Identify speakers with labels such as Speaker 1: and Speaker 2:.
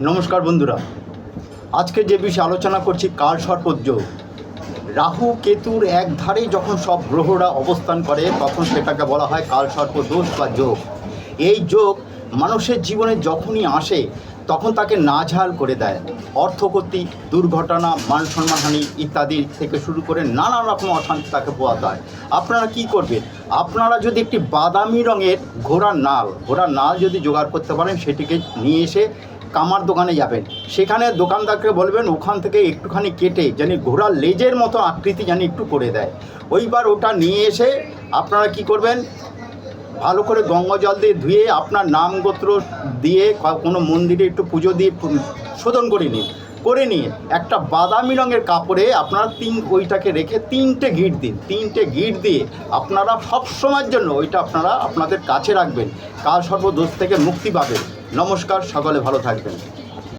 Speaker 1: নমস্কার বন্ধুরা। আজকে যে বিষয়ে আলোচনা করছি, কাল সর্পদ যোগ রাহু কেতুর এক ধারে যখন সব গ্রহরা অবস্থান করে, তখন সেটাকে বলা হয় কাল সর্প দোষ বা যোগ। এই যোগ মানুষের জীবনে যখনই আসে তখন তাকে নাঝাল করে দেয়। অর্থকর্তী দুর্ঘটনা, মান সম্মানহানি ইত্যাদি থেকে শুরু করে নানা রকম অশান্তি তাকে পোয়াতে হয়। আপনারা কি করবেন? আপনারা যদি একটি বাদামি রঙের ঘোড়ার নাল ঘোড়ার নাল যদি জোগাড় করতে পারেন, সেটিকে নিয়ে এসে কামার দোকানে যাবেন। সেখানে দোকানদারকে বলবেন, ওখান থেকে একটুখানি কেটে জানি ঘোড়ার লেজের মতো আকৃতি জানি একটু করে দেয়। ওইবার ওটা নিয়ে এসে আপনারা কি করবেন? ভালো করে গঙ্গা জল দিয়ে ধুয়ে আপনার নাম গোত্র দিয়ে কোনো মন্দিরে একটু পুজো দিয়ে শোধন করে নিন। করে নিয়ে একটা বাদামি রঙের কাপড়ে আপনারা তিন ওইটাকে রেখে তিনটে গিট দিন। তিনটে গিট দিয়ে আপনারা সব সময়ের জন্য ওইটা আপনারা আপনাদের কাছে রাখবেন। কাল সর্বদোষ থেকে মুক্তি পাবেন। নমস্কার, সকলে ভালো থাকবেন।